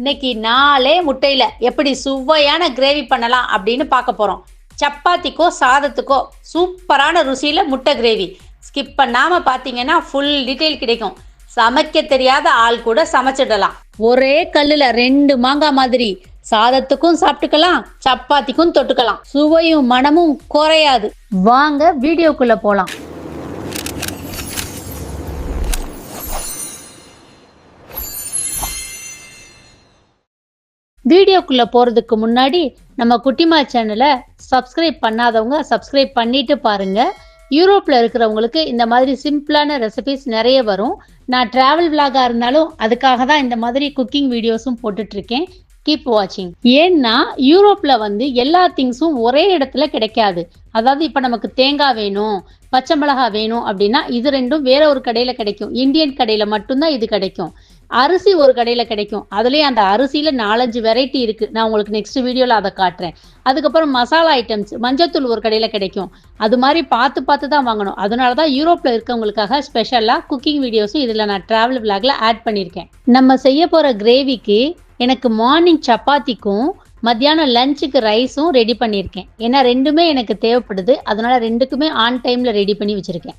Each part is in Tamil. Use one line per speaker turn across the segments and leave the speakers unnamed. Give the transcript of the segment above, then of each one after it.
இன்னைக்கு நாலே முட்டையில எப்படி சுவையான கிரேவி பண்ணலாம் அப்படின்னு பார்க்க போறோம். சப்பாத்திக்கோ சாதத்துக்கோ சூப்பரான ருசியில முட்டை கிரேவி ஸ்கிப் பண்ணாம பார்த்தீங்கன்னா ஃபுல் டீட்டெயில் கிடைக்கும். சமைக்க தெரியாத ஆள் கூட சமைச்சிடலாம். ஒரே கல்லுல ரெண்டு மாங்காய் மாதிரி. சாதத்துக்கும் சாப்பிட்டுக்கலாம் சப்பாத்திக்கும் தொட்டுக்கலாம். சுவையும் மனமும் குறையாது. வாங்க வீடியோக்குள்ள போலாம். வீடியோக்குள்ளே போகிறதுக்கு முன்னாடி நம்ம குட்டிமா சேனலை சப்ஸ்கிரைப் பண்ணாதவங்க சப்ஸ்கிரைப் பண்ணிட்டு பாருங்கள் யூரோப்பில் இருக்கிறவங்களுக்கு இந்த மாதிரி சிம்பிளான ரெசிபிஸ் நிறைய வரும். நான் டிராவல் விலாகா இருந்தாலும் அதுக்காக தான் இந்த மாதிரி குக்கிங் வீடியோஸும் போட்டுட்ருக்கேன். கீப் வாட்சிங் ஏன்னா யூரோப்பில் வந்து எல்லா திங்ஸும் ஒரே இடத்துல கிடைக்காது. அதாவது இப்போ நமக்கு தேங்காய் வேணும் பச்சை மிளகா வேணும் அப்படின்னா இது ரெண்டும் வேற ஒரு கடையில் கிடைக்கும். இந்தியன் கடையில் மட்டும்தான் இது கிடைக்கும். அரிசி ஒரு கடையில் கிடைக்கும். அதுலேயும் அந்த அரிசியில் நாலஞ்சு வெரைட்டி இருக்குது நான் உங்களுக்கு நெக்ஸ்ட் வீடியோவில் அதை காட்டுறேன். அதுக்கப்புறம் மசாலா ஐட்டம்ஸ் மஞ்சத்தூள் ஒரு கடையில் கிடைக்கும். அது மாதிரி பார்த்து பார்த்து தான் வாங்கணும். அதனால தான் யூரோப்பில் இருக்கவங்களுக்காக ஸ்பெஷலாக குக்கிங் வீடியோஸும் இதில் நான் ட்ராவல் விளாக்ல ஆட் பண்ணியிருக்கேன். நம்ம செய்ய போகிற கிரேவிக்கு எனக்கு மார்னிங் சப்பாத்திக்கும் மத்தியானம் லஞ்சுக்கு ரைஸும் ரெடி பண்ணியிருக்கேன். ஏன்னா ரெண்டுமே எனக்கு தேவைப்படுது. அதனால ரெண்டுக்குமே ஆன் டைமில் ரெடி பண்ணி வச்சுருக்கேன்.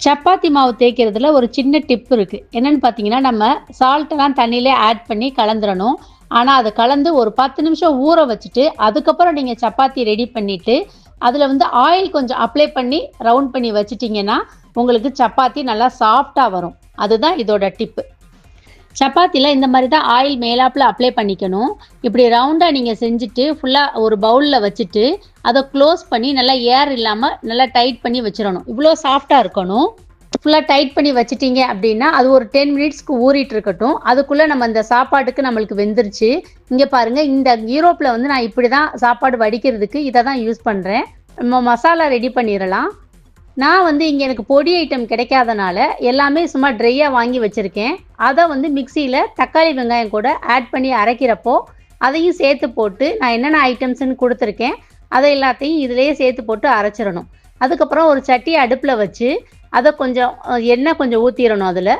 சப்பாத்தி மாவு தேய்க்கிறதுல ஒரு சின்ன டிப் இருக்குது என்னென்னு பார்த்தீங்கன்னா நம்ம சால்ட்டெல்லாம் தண்ணியிலே ஆட் பண்ணி கலந்துடணும் ஆனால் அதை கலந்து ஒரு பத்து நிமிஷம் ஊற வச்சுட்டு அதுக்கப்புறம் நீங்கள் சப்பாத்தி ரெடி பண்ணிவிட்டு அதில் வந்து ஆயில் கொஞ்சம் அப்ளை பண்ணி ரவுண்ட் பண்ணி வச்சிட்டிங்கன்னா உங்களுக்கு சப்பாத்தி நல்லா சாஃப்டாக வரும். அதுதான் இதோட டிப்பு சப்பாத்தியில் இந்த மாதிரி தான் ஆயில் மேலாப்பில் அப்ளை பண்ணிக்கணும். இப்படி ரவுண்டாக நீங்கள் செஞ்சுட்டு ஃபுல்லாக ஒரு பவுலில் வச்சுட்டு அதை க்ளோஸ் பண்ணி நல்லா ஏர் இல்லாமல் நல்லா டைட் பண்ணி வச்சிடணும். இவ்வளோ சாஃப்டாக இருக்கணும். ஃபுல்லாக டைட் பண்ணி வச்சிட்டீங்க அப்படின்னா அது ஒரு டென் மினிட்ஸ்க்கு ஊறிட்டு இருக்கட்டும். அதுக்குள்ளே நம்ம இந்த சாப்பாட்டுக்கு நம்மளுக்கு வெந்துருச்சு. இங்கே பாருங்கள் இந்த யூரோப்பில் வந்து நான் இப்படி தான் சாப்பாடு வடிக்கிறதுக்கு இதை தான் யூஸ் பண்ணுறேன் நம்ம மசாலா ரெடி பண்ணிடலாம் நான் வந்து இங்கே எனக்கு பொடி ஐட்டம் கிடைக்காதனால எல்லாமே சும்மா ட்ரையாக வாங்கி வச்சுருக்கேன். அதை வந்து மிக்சியில் தக்காளி வெங்காயம் கூட ஆட் பண்ணி அரைக்கிறப்போ அதையும் சேர்த்து போட்டு நான் என்னென்ன ஐட்டம்ஸ்னு கொடுத்துருக்கேன். அதை எல்லாத்தையும் இதிலேயே சேர்த்து போட்டு அரைச்சிடணும். அதுக்கப்புறம் ஒரு சட்டியை அடுப்பில் வச்சு அதை கொஞ்சம் எண்ணெய் கொஞ்சம் ஊற்றிடணும் அதில்.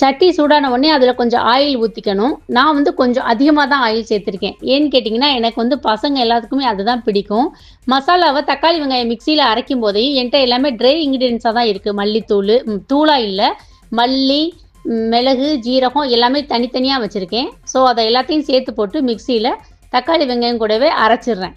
சட்டி சூடான உடனே அதில் கொஞ்சம் ஆயில் ஊற்றிக்கணும் நான் வந்து கொஞ்சம் அதிகமாக தான் ஆயில் சேர்த்துருக்கேன். ஏன்னு கேட்டிங்கன்னா எனக்கு வந்து பசங்க எல்லாத்துக்குமே அதுதான் பிடிக்கும். மசாலாவை தக்காளி வெங்காயம் மிக்சியில் அரைக்கும் போதையும் என்கிட்ட எல்லாமே ட்ரை இன்க்ரீடியன்ஸாக தான் இருக்குது மல்லித்தூள் தூளாக இல்லை. மல்லி மிளகு ஜீரகம் எல்லாமே தனித்தனியாக வச்சுருக்கேன். ஸோ அதை எல்லாத்தையும் சேர்த்து போட்டு மிக்சியில் தக்காளி வெங்காயம் கூடவே அரைச்சிடுறேன்.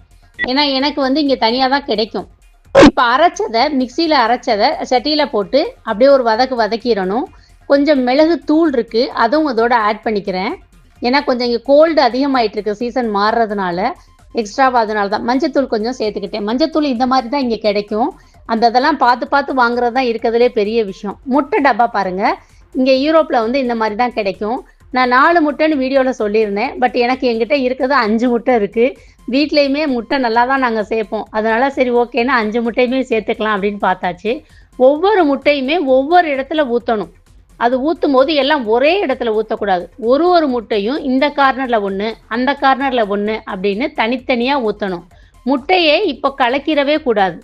ஏன்னா எனக்கு வந்து இங்கே தனியாக தான் கிடைக்கும். இப்போ அரைச்சதை மிக்சியில் அரைச்சதை சட்டியில் போட்டு அப்படியே ஒரு வதக்கு வதக்கிடணும். கொஞ்சம் மிளகு தூள் இருக்குது அதுவும் இதோட ஆட் பண்ணிக்கிறேன். ஏன்னா கொஞ்சம் இங்கே கோல்டு அதிகமாயிட்டு இருக்கு சீசன் மாறுறதுனால எக்ஸ்ட்ராவாக அதனால தான் மஞ்சத்தூள் கொஞ்சம் சேர்த்துக்கிட்டேன். மஞ்சத்தூள் இந்த மாதிரி தான் இங்கே கிடைக்கும். அந்த இதெல்லாம் பார்த்து பார்த்து வாங்குறது தான் இருக்கிறதுலே பெரிய விஷயம். முட்டை டப்பா பாருங்கள் இங்கே யூரோப்பில் வந்து இந்த மாதிரி தான் கிடைக்கும். நான் நாலு முட்டைன்னு வீடியோவில் சொல்லியிருந்தேன். பட் எனக்கு எங்கிட்ட இருக்கிறது அஞ்சு முட்டை இருக்குது வீட்லேயுமே முட்டை நல்லா தான் நாங்கள் சேர்ப்போம். அதனால சரி ஓகேன்னா அஞ்சு முட்டையுமே சேர்த்துக்கலாம் அப்படின்னு பார்த்தாச்சு. ஒவ்வொரு முட்டையுமே ஒவ்வொரு இடத்துல ஊற்றணும் அது ஊற்றும் போது எல்லாம் ஒரே இடத்துல ஊற்றக்கூடாது ஒரு ஒரு முட்டையும் இந்த கார்னரில் ஒன்று அந்த கார்னரில் ஒன்று அப்படின்னு தனித்தனியாக ஊற்றணும் முட்டையை இப்போ கலக்கிடவே கூடாது.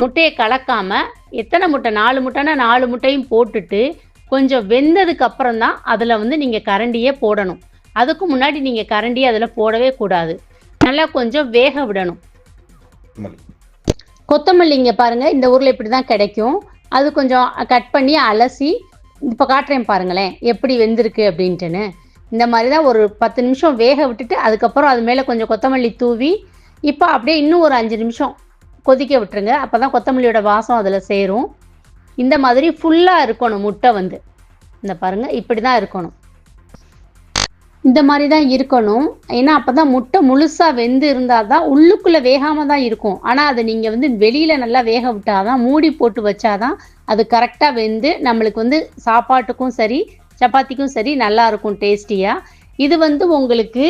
முட்டையை கலக்காம எத்தனை முட்டை? நாலு முட்டைனா நாலு முட்டையும் போட்டுட்டு கொஞ்சம் வெந்ததுக்கு அப்புறம் தான் அதில் வந்து நீங்கள் கரண்டியே போடணும். அதுக்கு முன்னாடி நீங்கள் கரண்டியை அதில் போடவே கூடாது. நல்லா கொஞ்சம் வேக விடணும்.
மல்லி
கொத்தமல்லி. இங்கே பாருங்கள் இந்த ஊரில் இப்படி தான் கிடைக்கும். அது கொஞ்சம் கட் பண்ணி அலசி இப்போ காட்டுறேன் பாருங்களேன் எப்படி வெந்திருக்கு அப்படின்ட்டுன்னு. இந்த மாதிரி தான் ஒரு பத்து நிமிஷம் வேக விட்டுட்டு அதுக்கப்புறம் அது மேலே கொஞ்சம் கொத்தமல்லி தூவி இப்போ அப்படியே இன்னும் ஒரு அஞ்சு நிமிஷம் கொதிக்க விட்டுருங்க. அப்போ தான் கொத்தமல்லியோட வாசம் அதில் சேரும். இந்த மாதிரி ஃபுல்லாக இருக்கணும் முட்டை வந்து. இந்த பாருங்கள் இப்படி தான் இருக்கணும். இந்த மாதிரி தான் இருக்கணும். ஏன்னா அப்போ தான் முட்டை முழுசாக வெந்து இருந்தால் தான் உள்ளுக்குள்ளே வேகாமல் தான் இருக்கும். ஆனால் அதை நீங்கள் வந்து வெளியில் நல்லா வேக விட்டால் தான் மூடி போட்டு வச்சாதான் அது கரெக்டாக வெந்து நம்மளுக்கு வந்து சாப்பாட்டுக்கும் சரி சப்பாத்திக்கும் சரி நல்லா இருக்கும் டேஸ்டியாக இது வந்து உங்களுக்கு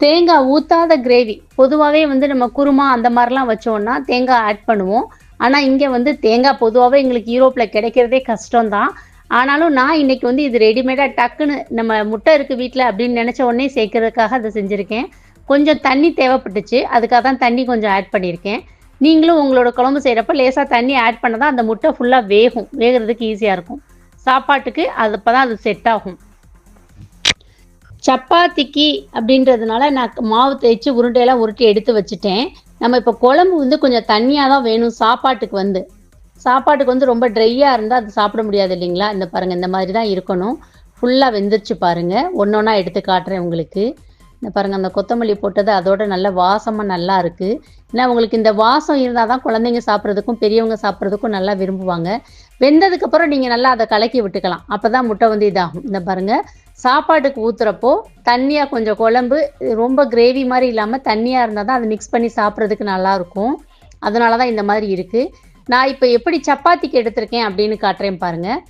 தேங்காய் ஊற்றாத கிரேவி பொதுவாகவே வந்து நம்ம குருமா அந்த மாதிரிலாம் வச்சோம்னா தேங்காய் ஆட் பண்ணுவோம். ஆனால் இங்கே வந்து தேங்காய் பொதுவாகவே எங்களுக்கு யூரோப்பில் கிடைக்கிறதே கஷ்டம்தான். ஆனாலும் நான் இன்னைக்கு வந்து இது ரெடிமேடாக டக்குன்னு நம்ம முட்டை இருக்குது வீட்டில் அப்படின்னு நினச்ச உடனே சேர்க்கறதுக்காக அதை செஞ்சுருக்கேன். கொஞ்சம் தண்ணி தேவைப்பட்டுச்சு. அதுக்காக தான் தண்ணி கொஞ்சம் ஆட் பண்ணியிருக்கேன். நீங்களும் உங்களோட குழம்பு செய்கிறப்ப லேசாக தண்ணி ஆட் பண்ண தான் அந்த முட்டை ஃபுல்லாக வேகும். வேகிறதுக்கு ஈஸியாக இருக்கும். சாப்பாட்டுக்கு அது அப்போ தான் அது செட் ஆகும். சப்பாத்திக்கு அப்படின்றதுனால நான் மாவு தேய்ச்சி உருண்டையெல்லாம் உருட்டி எடுத்து வச்சுட்டேன். நம்ம இப்போ குழம்பு வந்து கொஞ்சம் தண்ணியாக தான் வேணும் சாப்பாட்டுக்கு வந்து. சாப்பாட்டுக்கு வந்து ரொம்ப ட்ரையாக இருந்தால் அது சாப்பிட முடியாது இல்லைங்களா? இந்த பாருங்கள் இந்த மாதிரி தான் இருக்கணும். ஃபுல்லாக வெந்துருச்சு பாருங்கள் ஒன்று ஒன்றா எடுத்து காட்டுறேன் உங்களுக்கு. இந்த பாருங்கள் அந்த கொத்தமல்லி போட்டது அதோட நல்ல வாசமாக நல்லா இருக்குது ஏன்னா உங்களுக்கு இந்த வாசம் இருந்தால் தான் குழந்தைங்க சாப்பிட்றதுக்கும் பெரியவங்க சாப்பிட்றதுக்கும் நல்லா விரும்புவாங்க. வெந்ததுக்கப்புறம் நீங்கள் நல்லா அதை கலக்கி விட்டுக்கலாம். அப்போ தான் முட்டை வந்து இதாகும். இந்த பாருங்கள் சாப்பாட்டுக்கு ஊற்றுறப்போ தண்ணியாக கொஞ்சம் குழம்பு ரொம்ப கிரேவி மாதிரி இல்லாமல் தண்ணியாக இருந்தால் தான் அதை மிக்ஸ் பண்ணி சாப்பிட்றதுக்கு நல்லாயிருக்கும் அதனால தான் இந்த மாதிரி இருக்குது நான் இப்போ எப்படி சப்பாத்திக்கு எடுத்திருக்கேன் அப்படின்னு காட்டுறேன் பாருங்கள்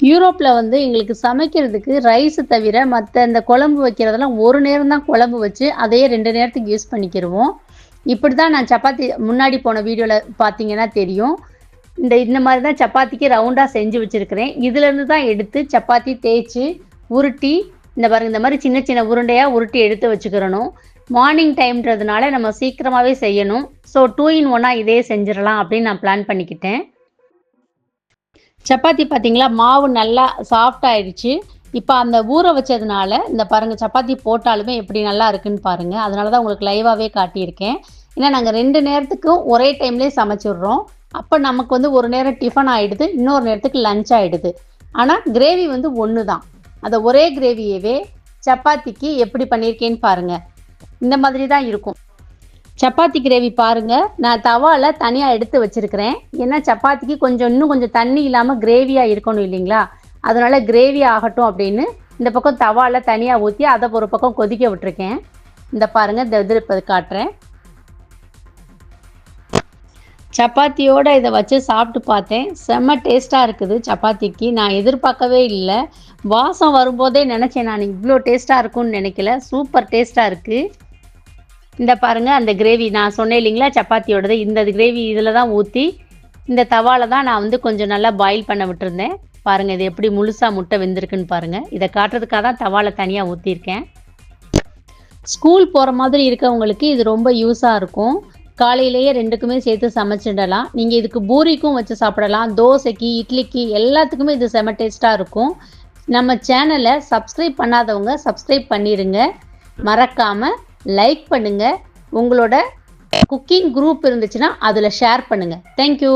யூரோப்பில் வந்து எங்களுக்கு சமைக்கிறதுக்கு ரைஸ் தவிர மற்ற இந்த குழம்பு வைக்கிறதெல்லாம் ஒரு நேரம் தான் குழம்பு வச்சு அதையே ரெண்டு நேரத்துக்கு யூஸ் பண்ணிக்கிடுவோம் இப்படி தான் நான் சப்பாத்தி முன்னாடி போன வீடியோவில் பார்த்தீங்கன்னா தெரியும். இந்த இந்த மாதிரி தான் சப்பாத்திக்கு ரவுண்டாக செஞ்சு வச்சுருக்கிறேன். இதுலேருந்து தான் எடுத்து சப்பாத்தி தேய்ச்சி உருட்டி இந்த பாருங்க இந்த மாதிரி சின்ன சின்ன உருண்டையாக உருட்டி எடுத்து வச்சுக்கிறணும். மார்னிங் டைம்ன்றதுனால நம்ம சீக்கிரமாகவே செய்யணும். ஸோ டூ இன் ஒன்னாக இதே செஞ்சிடலாம் அப்படின்னு நான் பிளான் பண்ணிக்கிட்டேன். சப்பாத்தி பார்த்தீங்களா மாவு நல்லா சாஃப்ட் ஆயிடுச்சு. இப்போ அந்த ஊற வச்சதுனால இந்த பாருங்கள் சப்பாத்தி போட்டாலுமே எப்படி நல்லா இருக்குன்னு பாருங்கள் அதனால தான் உங்களுக்கு லைவாகவே காட்டியிருக்கேன். ஏன்னா நாங்கள் ரெண்டு நேரத்துக்கும் ஒரே டைம்லேயே சமைச்சிடுறோம். அப்போ நமக்கு வந்து ஒரு நேரம் டிஃபன் ஆகிடுது இன்னொரு நேரத்துக்கு லஞ்ச் ஆகிடுது ஆனால் கிரேவி வந்து ஒன்று தான் அந்த ஒரே கிரேவியவே சப்பாத்திக்கு எப்படி பண்ணியிருக்கேன்னு பாருங்கள் இந்த மாதிரி தான் இருக்கும். சப்பாத்தி கிரேவி பாருங்கள் நான் தவாவில் தனியாக எடுத்து வச்சுருக்கிறேன். ஏன்னா சப்பாத்திக்கு கொஞ்சம் இன்னும் கொஞ்சம் தண்ணி இல்லாமல் கிரேவியாக இருக்கணும் இல்லைங்களா? அதனால் கிரேவி ஆகட்டும் அப்படின்னு இந்த பக்கம் தவாவில் தனியாக ஊற்றி அதை ஒரு பக்கம் கொதிக்க விட்டுருக்கேன். இந்த பாருங்கள் இந்த இது இப்போ காட்டுறேன். சப்பாத்தியோட இதை வச்சு சாப்பிட்டு பார்த்தேன். செம்ம டேஸ்ட்டாக இருக்குது சப்பாத்திக்கு. நான் எதிர்பார்க்கவே இல்லை. வாசம் வரும்போதே நினச்சேன் நான் இவ்வளோ டேஸ்ட்டாக இருக்கும்னு நினைக்கல. சூப்பர் டேஸ்ட்டாக இருக்குது இந்த பாருங்கள் அந்த கிரேவி நான் சொன்னேன் இல்லைங்களா சப்பாத்தியோடது. இந்த கிரேவி இதில் தான் ஊற்றி இந்த தவாவில் தான் நான் வந்து கொஞ்சம் நல்லா பாயில் பண்ண விட்டுருந்தேன். பாருங்கள் இது எப்படி முழுசாக முட்டை வெந்திருக்குன்னு பாருங்கள் இதை காட்டுறதுக்காக தான் தவாவில் தனியாக ஊற்றிருக்கேன் ஸ்கூல் போகிற மாதிரி இருக்கவங்களுக்கு இது ரொம்ப யூஸாக இருக்கும். காலையிலேயே ரெண்டுக்குமே சேர்த்து சமைச்சிடலாம். நீங்கள் இதுக்கு பூரிக்கும் வச்சு சாப்பிடலாம். தோசைக்கு இட்லிக்கு எல்லாத்துக்குமே இது செம டேஸ்ட்டாக இருக்கும். நம்ம சேனலை சப்ஸ்கிரைப் பண்ணாதவங்க சப்ஸ்கிரைப் பண்ணிடுங்க மறக்காமல் லைக் பண்ணுங்கள் உங்களோட குக்கிங் குரூப் இருந்துச்சுன்னா அதில் ஷேர் பண்ணுங்கள் தேங்க்யூ